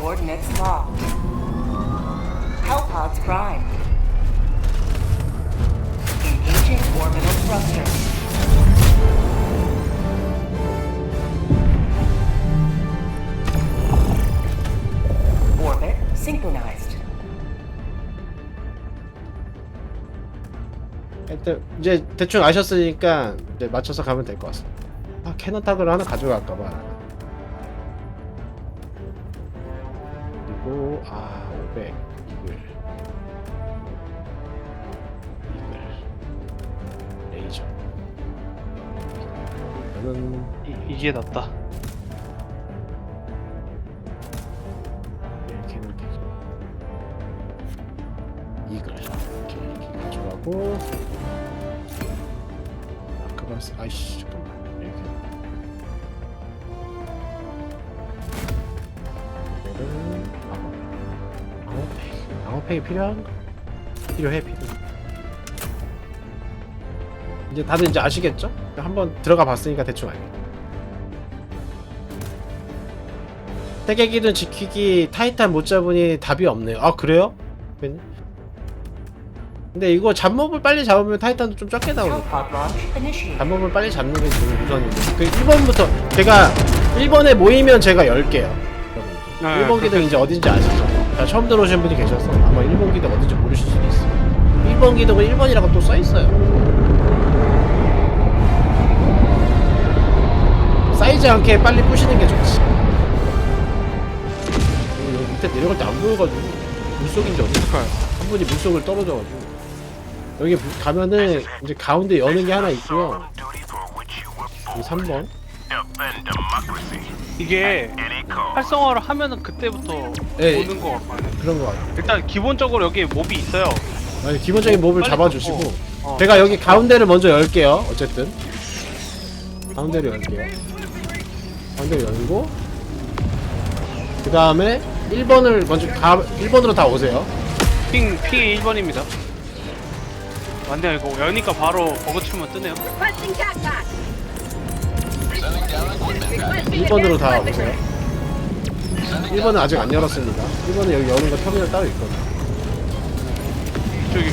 Coordinates locked. Hellpods prime. Engaging orbital thrusters. Orbit synchronized. 하여튼 이제 대충 아셨으니까 이제 맞춰서 가면 될 것 같습니다. 아 캐논 타그를 하나 가져갈까봐. 200 이글 이글 레이저. 저는 이, 이게 낫다. 이렇게는 이글 이렇게 가져가고. 아크바스 아이씨 잠깐만. 팩 방어팩이 필요한가? 필요해 필요해 이제 다들 이제 아시겠죠? 한번 들어가 봤으니까 대충 알겠다 세계기든 지키기 타이탄 못 잡으니 답이 없네요 아 그래요? 근데 이거 잡몹을 빨리 잡으면 타이탄도 좀 적게 initiated. 잡몹을 빨리 잡는 게 제일 우선인데 그 1번부터 제가 1번에 모이면 제가 10개요 네, 1번 기둥 이제 어딘지 아시죠? 자, 처음 들어오신 분이 계셔서 아마 1번 기둥 어딘지 모르실 수도 있어요. 1번 기둥은 1번이라고 또 써있어요. 쌓이지 않게 빨리 부시는 게 좋지. 여기 밑에 내려갈 때 안 보여가지고 물속인지 어딘지 한 분이 물속을 떨어져가지고. 여기 부- 가면은 이제 가운데 여는 게 하나 있고요. 이 3번 이게 활성화를 하면은 그때부터 네. 오는 거 같거든요. 그런 거 같아요 일단 기본적으로 여기 몹이 있어요. 아니, 기본적인 몹을 빨리 잡아주시고 잡고. 어. 제가 여기 가운데를 먼저 열게요 어쨌든 가운데를 열게요 가운데를 열고 그 다음에 1번을 먼저 가 1번으로 다 오세요 핑, 핑이 1번입니다. 안 돼, 이거 여니까 바로 버그 치면 뜨네요. Requesting. 1번으로 다 오세요. 1번은 아직 안 열었습니다. 1번은 여기 여는 거 터미널 따로 있거든요. 저기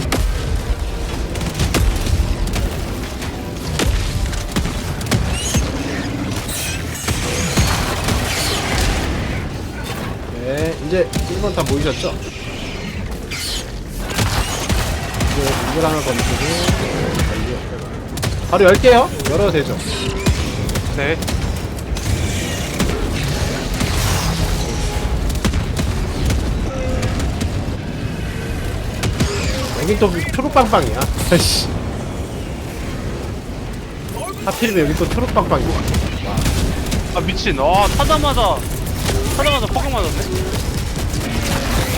네 이제 1번 다 모이셨죠? 이제 이걸 하나 건드리고 바로 열게요. 열어도 되죠 네. 여기 또 초록빵빵이야. 아이씨. 하필이면 여기 또 초록빵빵이야. 아 미친. 아 타자마자 타자마자 폭격 맞았네.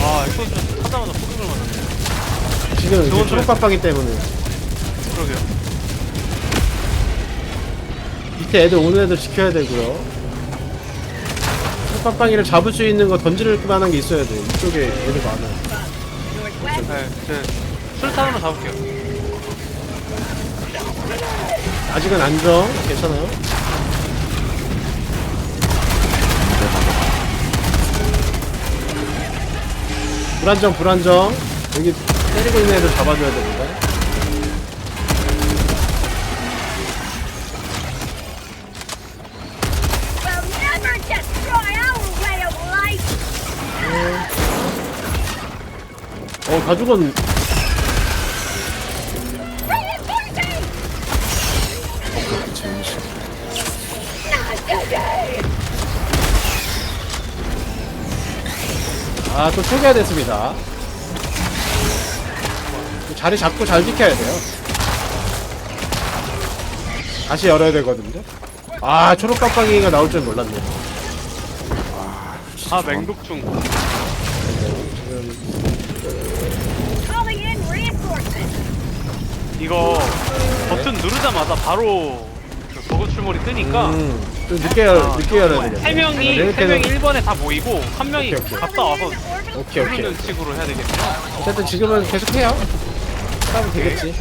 아 이거 좀 타자마자 폭격을 맞았네. 지금 이게 좋은 초록빵빵이 때문에 그러게요. 밑에 애들 오는 애들 지켜야 되고요. 초록빵빵이를 잡을 수 있는 거 던질 만한 게 있어야 돼. 이쪽에 애들 많아. 네, 제 술탄으로 잡을게요. 아직은 안정. 괜찮아요. 불안정, 불안정. 여기 때리고 있는 애들 잡아줘야 됩니다. 다 죽었. Reinforcing. Not today. 아, 또 초기화 됐습니다. 자리 잡고 잘 지켜야 돼요. 다시 열어야 되거든요. 아, 초록 깜빡이가 나올 줄 몰랐네. 아 맹독충. Calling in reinforcements. 이거 버튼 누르자마자 바로 그 버그 출몰이 뜨니까 음, 좀 늦게 열, 늦게 열어야 되겠네. 세 명이 네, 세 명이 이렇게 1번에 다 모이고 한 명이 오케이, 오케이. 갔다 와서 오케이, 오케이. 누르는 식으로 해야 되겠네. 어쨌든 지금은 계속 해요. 하면 되겠지.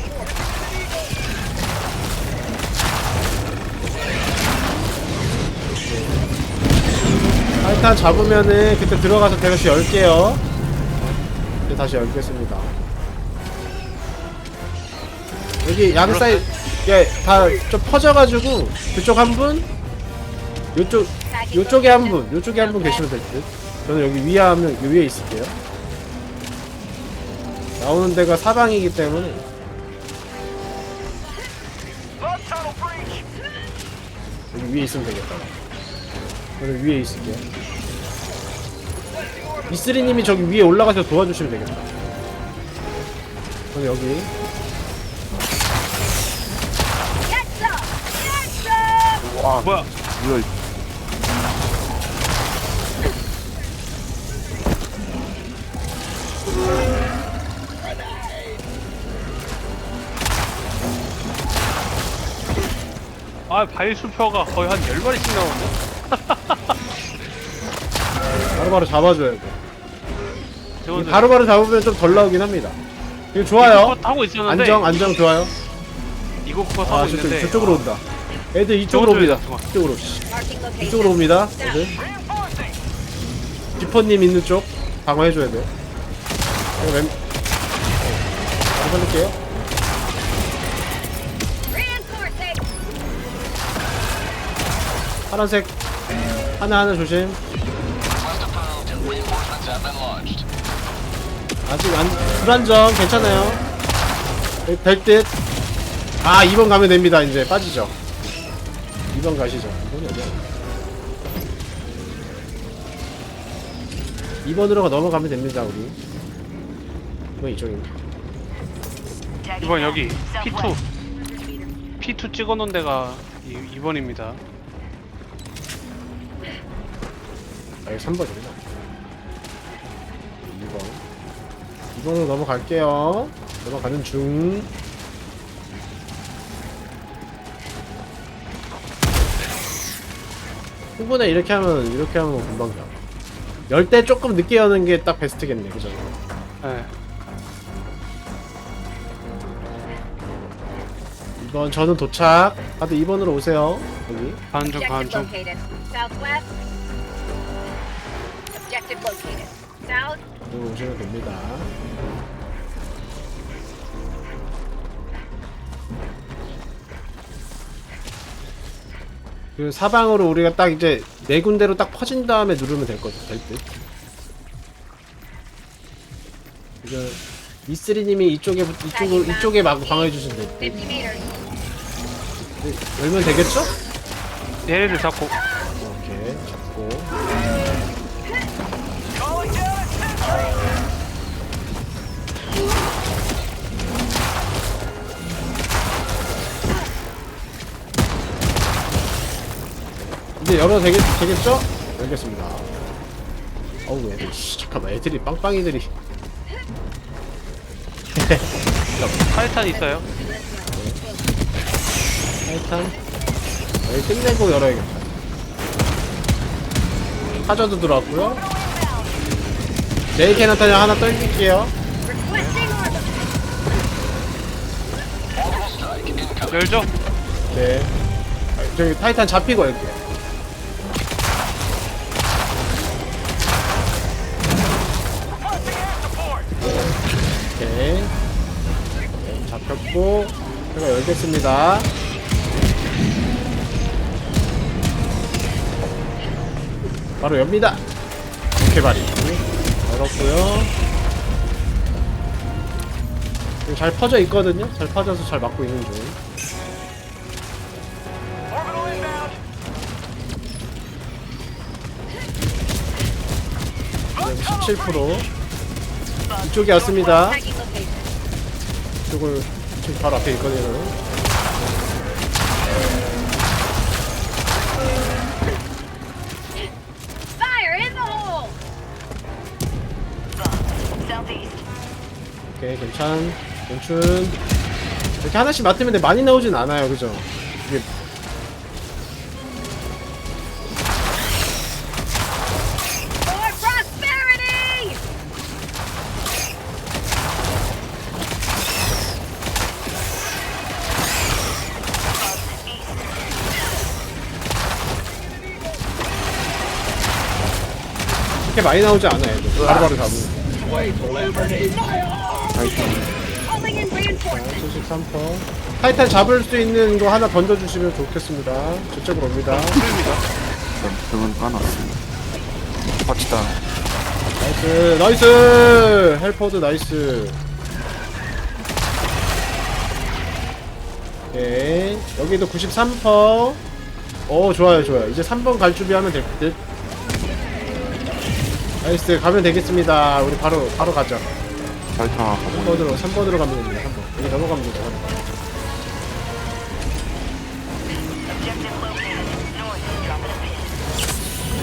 하여튼 타이탄 잡으면은 그때 들어가서 대시 열게요. 이제 다시 열겠습니다. 여기 양 사이 예다좀 퍼져가지고 그쪽 한 분, 요쪽 요쪽에 한 분, 요쪽에 한 분 계시면 될 듯. 저는 여기 위에 하면 위에 있을게요. 나오는 데가 사방이기 때문에 여기 위에 있으면 되겠다. 저는 위에 있을게요. 이슬이님이 저기 위에 올라가서 도와주시면 되겠다. 저는 여기 와 뭐야? 뭐야 아 발수표가 거의 한 10마리씩 나오네 바로바로 잡아줘야 돼. 바로바로 잡으면 좀 덜 나오긴 합니다. 이거 좋아요. 이거 타고 있었는데 안정 안정 좋아요. 이거 그거 아 타고 저쪽 있는데 저쪽으로 온다. 애들 이쪽으로 옵니다. 저거. 이쪽으로. 이쪽으로 옵니다. 애들. 지퍼님 있는 쪽 방어해줘야 돼요. 이거 왼. 바로 살릴게요. Reinforcing! 파란색 하나 하나 조심. 아직 안 불안정 괜찮아요. 될 듯. 아 2번 가면 됩니다. 이제 빠지죠. 2번 가시죠. 2번이 어디야? 2번으로 넘어가면 됩니다. 우리. 이번 이쪽입니다. 이번 여기 P2 P2 찍어놓은 데가 이, 2번입니다 아, 여기 3번이구나. 2번. 2번으로 넘어갈게요. 넘어가는 중. 후분에 이렇게 하면, 이렇게 하면 금방 잡아. 열때 조금 늦게 여는 게 딱 베스트겠네, 그죠? 네. 2번, 저는 도착. 다들 2번으로 오세요. 여기. 가는 중 가는 Objective 중 located. Southwest. Objective located. South. 여기 오시면 됩니다. 그 사방으로 우리가 딱 이제 네 군데로 딱 퍼진 다음에 누르면 될 것, 될 듯. 이거 이슬이님이 이쪽에 이쪽으로 이쪽에 막 방어해 주시면 될 듯. 50 meters. 네, 열면 되겠죠? 얘네들 잡고 이제 열어도 되겠, 되겠죠? 열겠습니다. 어우 애들 씨, 잠깐만 애들이 빵빵이들이 타이탄 있어요 일단 여기 끝내고 열어야겠다. 사저도 들어왔고요. 네이 캐나 타냐 하나 떨릴게요. 열죠? 네. 아, 저기 타이탄 잡히고 열게 잡혔고 제가 열겠습니다. 바로 엽니다. 개발이 열었고요. 지금 잘 퍼져 있거든요. 잘 퍼져서 잘 막고 있는 중. 지금 17% 이쪽이 왔습니다. 이쪽을 지금 바로 앞에 있거든요. Fire in the hole. 오케이 괜찮 괜춘 이렇게 하나씩 맡으면 돼 많이 나오진 않아요 그죠 그렇게 많이 나오지 않아요. 애들. 바로바로 잡으면. In reinforcements. 73퍼. 타이탄 잡을 수 있는 거 하나 던져주시면 좋겠습니다. 저쪽으로 옵니다. 등은 까놨습니다. 파치다. 나이스, 나이스! 헬퍼드 나이스. 오케이. 여기도 93퍼. 오, 좋아요, 좋아요. 이제 3번 갈 준비하면 될 듯. 나이스, 가면 되겠습니다. 우리 바로, 바로 가자. 타이탄 가고 3번으로, 3번으로 가면 됩니다, 3번. 여기 넘어가면 됩니다, 3번.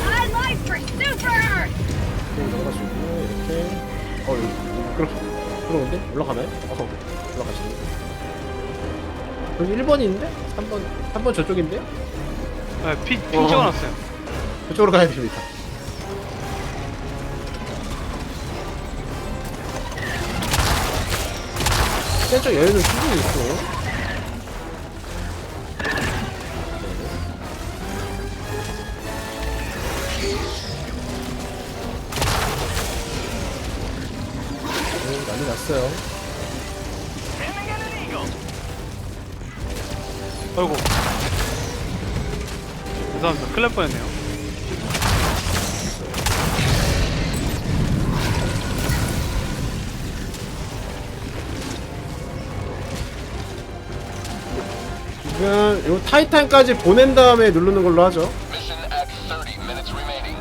I life for Super. 이렇게 넘어가시고, 이렇게. 어, 여기, 그럼, 그러는데? 올라가나요? 어, 올라가시네. 여기 1번이 있는데? 3번, 3번 저쪽인데요? 네, 피, 피 찍어놨어요. 그쪽으로 가야 됩니다. 살짝 여유는 충분히 있고. 네, 난리 났어요. 아이고. 죄송합니다. 날 뻔했네요. 지금 요 타이탄까지 보낸 다음에 누르는 걸로 하죠. Mission at 30 minutes remaining.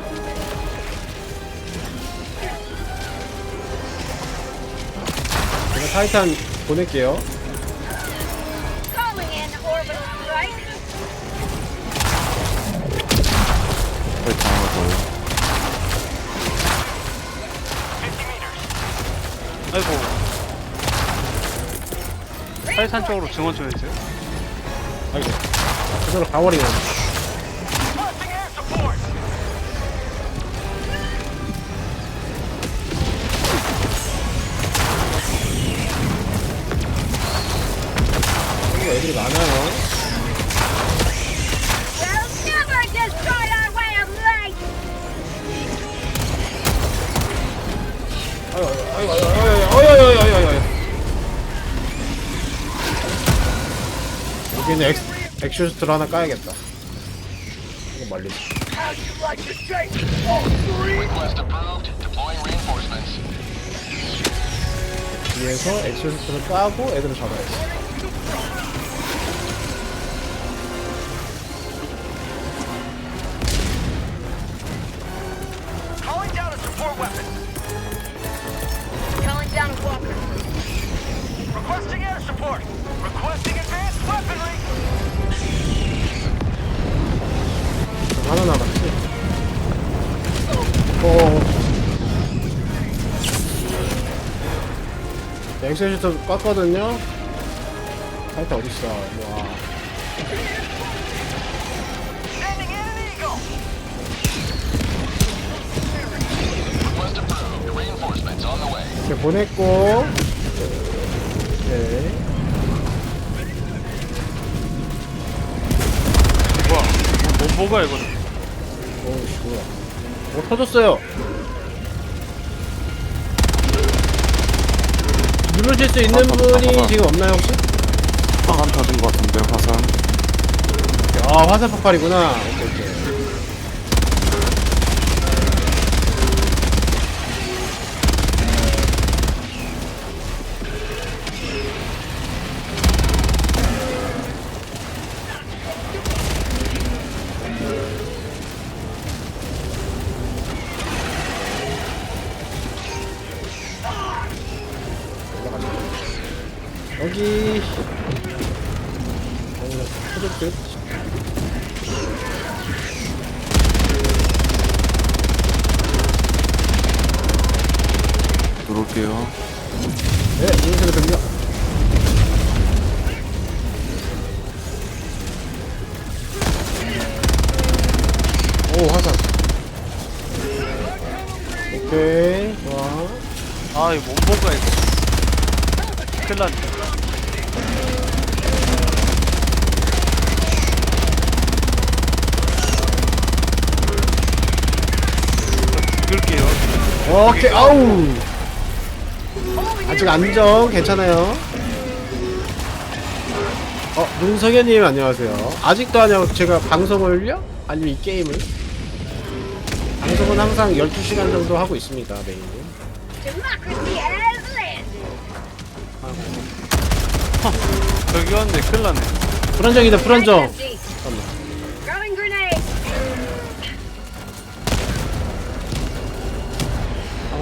제가 타이탄 보낼게요. 아이고. 타이탄 쪽으로 증원 좀 해주세요. 아이고. 그대로 가버리네. 여기 애들이 많아요. 슈스트로 하나 까야겠다. 이거 말리지. 뒤에서 액슈스트를 까고 애들을 잡아야지. 액션슈터 껐거든요. 타이탄 어딨어? 와. 이렇게 보냈고. 네. 뭐야. 뭐, 뭐가 이거는. 오우 씨 뭐야. 뭐 터졌어요. 누르실 수 있는 아, 터졌다, 분이 터졌다. 지금 없나요 혹시? 화산 터진 것 같은데 화산. 아 화산 폭발이구나. 오케이 오케이. 여기 어, 터질 듯. 들어올게요. 네, 인쇄가 됩니다. 오, 화산. 오케이, 좋아. 아, 이거 못 먹어야 이거. 큰일 났네. 오케이 아우 아직 안정 괜찮아요 어 문성현님 안녕하세요 아직도 하냐고 제가 방송을요? 아니면 이 게임을? 방송은 항상 12시간 정도 하고 있습니다 landed. 여기 왔는데 큰일 났네. 불안정이다 불안정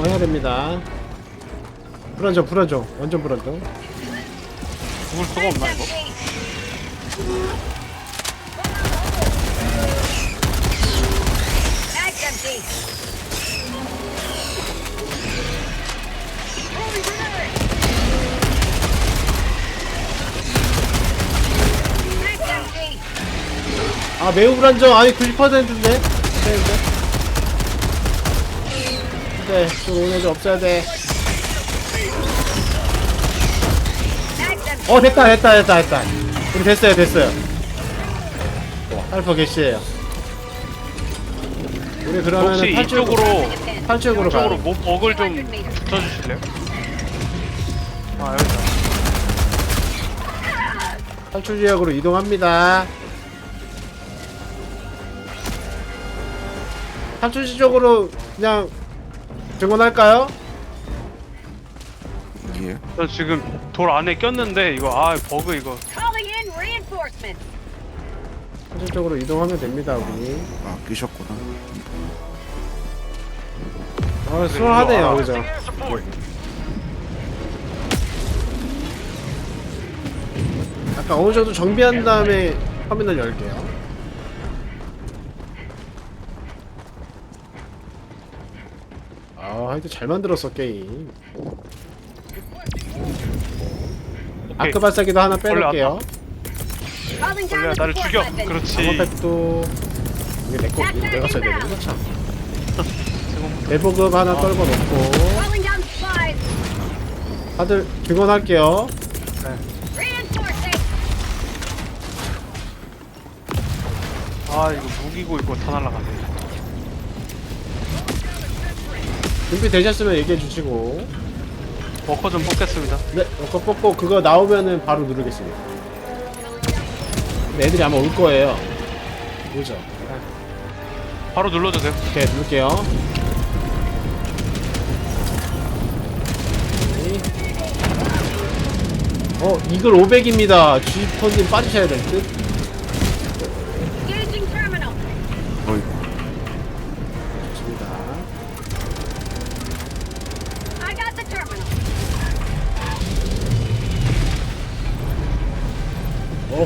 방어해야 됩니다. 불안정 불안정. 완전 불안정. 죽을 수가 없나 이거? 아 매우 불안정. 아니 90%인데? 되는데 네, 좀 오늘 좀 없어야 돼. 어, 됐다, 됐다, 됐다, 됐다. 우리 됐어요, 됐어요. 알파 개시에요. 우리 혹시 그러면은 탈출구로, 이쪽으로 탈출구로 가. 이쪽으로 뭐 먹을 좀 붙여주실래요? 아 여기다. 탈출 지역으로 이동합니다. 탈출 지역으로 그냥 증언할까요? 예. 저 지금 돌 안에 꼈는데 이거 아 버그 이거 Calling in reinforcements. 탈출 쪽으로 이동하면 됩니다, 우리. 아, 끼셨구나. 아, 수월하네요, 그죠? 아까 어느 정도 정비한 다음에 화면을 열게요. 하여튼 잘 만들었어, 게임. 아크 발사기도 하나 빼놓을게요. Calling down 원래 the 나를 죽여 weapon. 그렇지 방어팩도 이게 내거 내가 써야 되는 참. 대보급 하나 떨궈 놓고 Calling down supplies. 다들 증언할게요. Reinforcing. 아 이거 무기고 이거 다 날라가네 준비 되셨으면 얘기해 주시고. 워커 좀 뽑겠습니다 네, 그거 뽑고 그거 나오면은 바로 누르겠습니다. 근데 애들이 아마 올 거예요. 오죠. 바로 눌러주세요 오케이, 누를게요. 오케이. 어, 이글 500입니다. G폰님 빠지셔야 될 듯.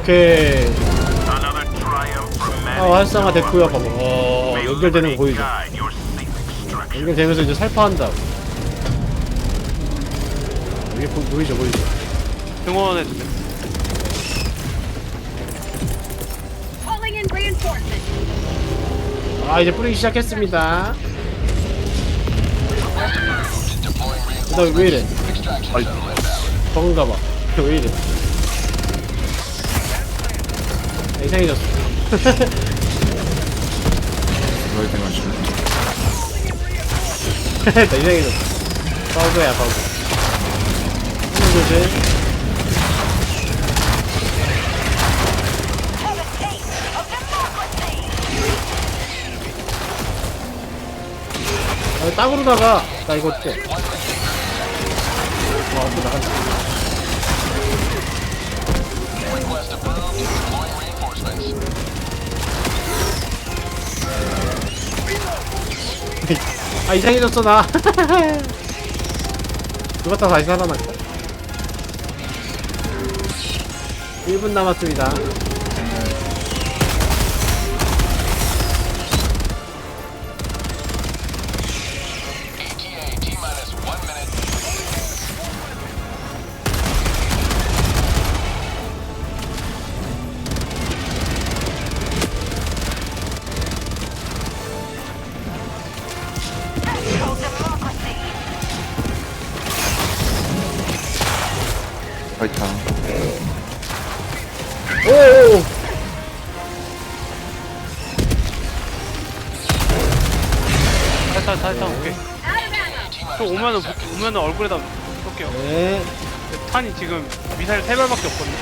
오케이. Another triumph from 아. 활성화 됐고요. 봐봐. 어, 연결되는 거 보이죠? 연결되면서 이제 살포한다. 이게 보, 보이죠, 보이죠? 응원해 주세요 in reinforcements. 아, 이제 뿌리기 시작했습니다. 나 왜 이래? extraction shuttle inbound. 버그인가 봐. 왜 이래? 아, 이상해졌어. 대한 실나 이상해졌어. 버그야, 버그. 하는 거지. 아, 땅으로 나가. 나 이거 어때? 와, 또 나간다. 아 이상해졌어 나. 죽었다 다시 살아났다 1분 남았습니다 살살 살살 오케이 Out of ammo. 또 오면은 부- 오면은 얼굴에다 쏠게요. 네. 탄이 지금 미사일 세 발밖에 없거든요.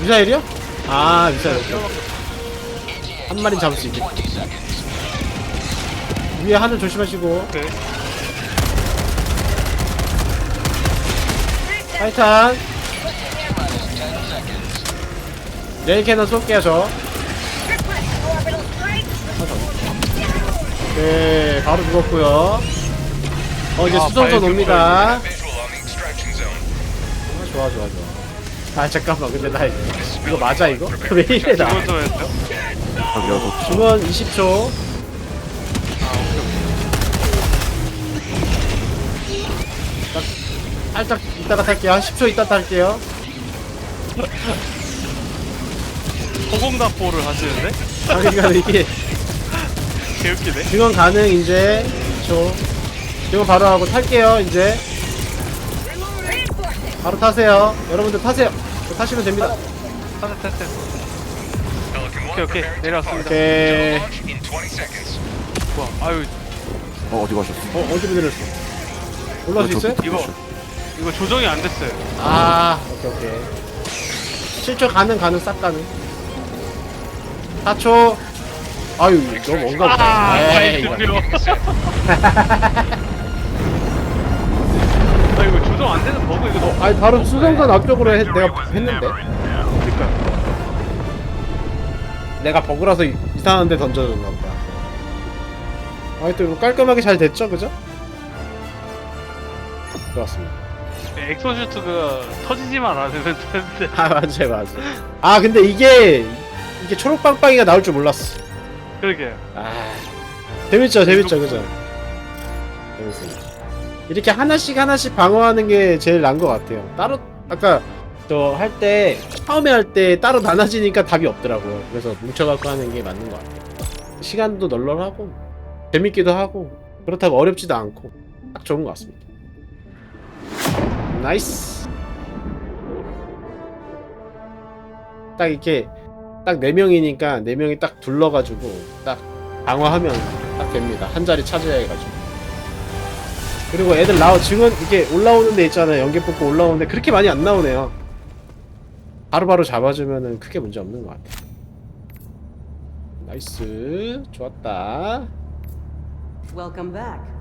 미사일이요? 아 미사일 한 마리 잡을 수 있게 위에 하늘 조심하시고 네. 타이탄 레일 캐논 쏠게요 저 Orbital strike. 네, 바로 죽었고요. 어, 이제 아, 바이오 옵니다. 아, 좋아, 좋아, 좋아. 아, 잠깐만. 근데 나 이거 맞아, 이거? 왜 이래, 나. 중원 20초. 딱, 살짝 이따가 탈게요. 한 10초 이따 탈게요. 호공답보를 하시는데? 아, 그러니까 이게 개웃기네. 중원 가능, 이제. 10초. 이거 바로 하고 탈게요, 이제. 바로 타세요. 여러분들 타세요. 타시면 됩니다. 타세 타세. Pelican 1 오케이 오케이 내려왔습니다. 오케이. launch in 20 seconds. 좋아. 아유 어 어디 가셨어? 어, 어디로 내렸어? 올라올 수 있어요? 이거 이거 조정이 안 됐어요. 아, 오케이, 오케이. 7초 가능, 가능, 싹 가능. 4초. 아유, 너무 뭔가 보다. 아, 에이, 이거 이거. 아 이거 조정 안 되는 버그 이거 너무 아니, 바로 수성선 앞쪽으로 해, 내가 했는데. 그러니까 내가 버그라서 이- 이상한 데 던져줬나 보다. 하여튼 이거 깔끔하게 잘 됐죠, 그죠? 좋았습니다. 엑소슈트가 터지지만 않으면 되는데 아, 맞아요, 맞아요. 아, 근데 이게, 이게 초록빵빵이가 나올 줄 몰랐어. 그러게. 아. 재밌죠 재밌죠 그죠? 재밌습니다. 이렇게 하나씩 하나씩 방어하는 게 제일 나은 것 같아요. 따로 아까 저 할 때 처음에 할 때 따로 나눠지니까 답이 없더라고요. 그래서 뭉쳐갖고 하는 게 맞는 것 같아요. 시간도 널널하고 재밌기도 하고 그렇다고 어렵지도 않고 딱 좋은 것 같습니다. 나이스! 딱 이렇게 딱 4명이니까 4명이 딱 둘러가지고 딱 방어하면 딱 됩니다. 한 자리 차지해야 해가지고. 그리고 애들 나오, 증언, 이게 올라오는 데 있잖아요. 연계 뽑고 올라오는데 그렇게 많이 안 나오네요. 바로바로 잡아주면은 크게 문제 없는 것 같아요. 나이스. 좋았다. Welcome back.